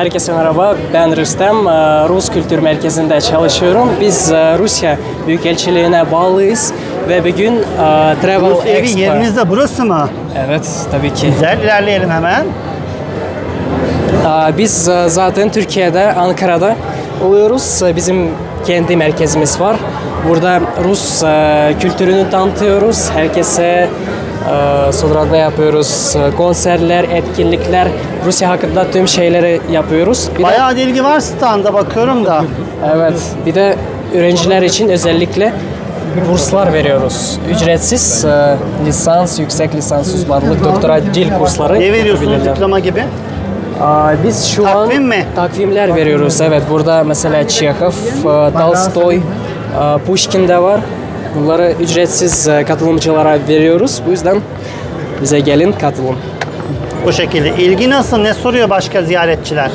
Herkese merhaba, ben Rüstem. Ee, Rus Kültür Merkezi'nde çalışıyorum. Biz e, Rusya Büyükelçiliğine bağlıyız ve bugün e, Travel Rus evi Expo... yeriniz de burası mı? Evet, tabii ki. Güzel ilerleyelim hemen. Ee, Biz e, zaten Türkiye'de, Ankara'da oluyoruz. Ee, Bizim kendi merkezimiz var. Burada Rus e, kültürünü tanıtıyoruz. Herkese e, sonra ne yapıyoruz? E, Konserler, etkinlikler, Rusya hakkında tüm şeyleri yapıyoruz. Bir de- Bayağı da ilgi var standa bakıyorum da. Evet, bir de öğrenciler için özellikle burslar veriyoruz. Ücretsiz e, lisans, yüksek lisans uzmanlık, doktora dil kursları Ne veriyorsunuz diploma gibi? Aa, biz şu Takvim an mi? takvimler veriyoruz. Evet, burada mesela Çekhov, e, Tolstoy, e, Pushkin de var. Bunları ücretsiz e, katılımcılara veriyoruz. Bu yüzden bize gelin katılın. Bu şekilde. İlgi nasıl? Ne soruyor başka ziyaretçiler?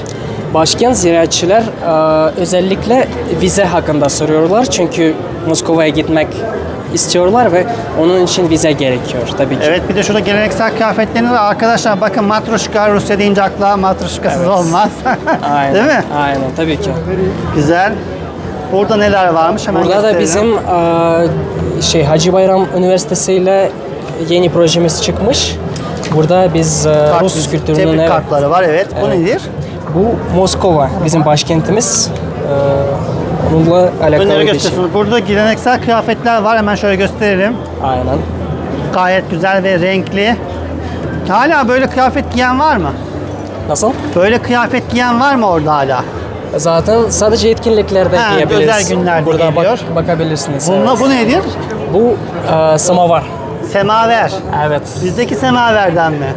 Başkan ziyaretçiler e, özellikle vize hakkında soruyorlar. Çünkü Moskova'ya gitmek istiyorlar ve onun için vize gerekiyor tabii ki. Evet bir de şurada geleneksel kıyafetleriniz var. Arkadaşlar bakın matruşka Rusya deyince akla matruşkasız Evet. olmaz. Aynen, Değil mi? Aynen tabii ki. Güzel. Burada neler varmış hemen Burada da gösterelim. bizim e, şey Hacı Bayram Üniversitesi ile yeni projemiz çıkmış. Burada biz e, Kart- Rus kültürünün tebrik evet, kartları var evet. Bu nedir? bu Moskova bizim başkentimiz. E, onunla alakalı Önleri bir şey. Burada geleneksel kıyafetler var. Hemen şöyle gösterelim. Aynen. Gayet güzel ve renkli. Hala böyle kıyafet giyen var mı? Nasıl? Böyle kıyafet giyen var mı orada hala? Zaten sadece etkinliklerde Ha, giyebiliriz. özel günlerde Burada geliyor. bakabilirsiniz. Bununla evet. bu nedir? Bu e, samavar. Semaver. Evet. Bizdeki semaverden mi?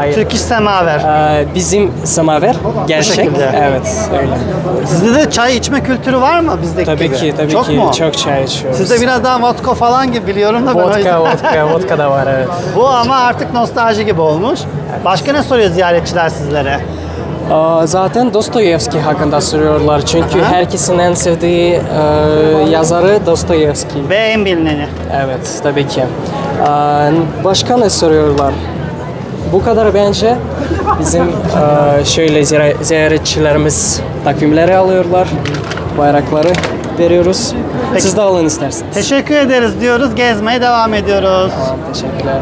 Hayır. Türk iş semaver. E, bizim samaver gerçek. Evet, öyle. Sizde de çay içme kültürü var mı bizdeki Tabii gibi? ki, tabii Çok ki. mu? Çok çay içiyoruz. Sizde biraz daha vodka falan gibi biliyorum da ben vodka, yüzden- vodka, vodka da var evet. Bu ama artık nostalji gibi olmuş. Başka ne soruyor ziyaretçiler sizlere? Zaten Dostoyevski hakkında soruyorlar çünkü Aha. herkesin en sevdiği e, yazarı Dostoyevski. Ve en bilineni. Evet, tabii ki. Aa, Başka ne soruyorlar? Bu kadar bence bizim e, şöyle ziyare- ziyaretçilerimiz takvimleri alıyorlar, bayrakları veriyoruz. Peki. Siz de alın isterseniz. Teşekkür ederiz diyoruz. Gezmeye devam ediyoruz. Tamam, teşekkürler.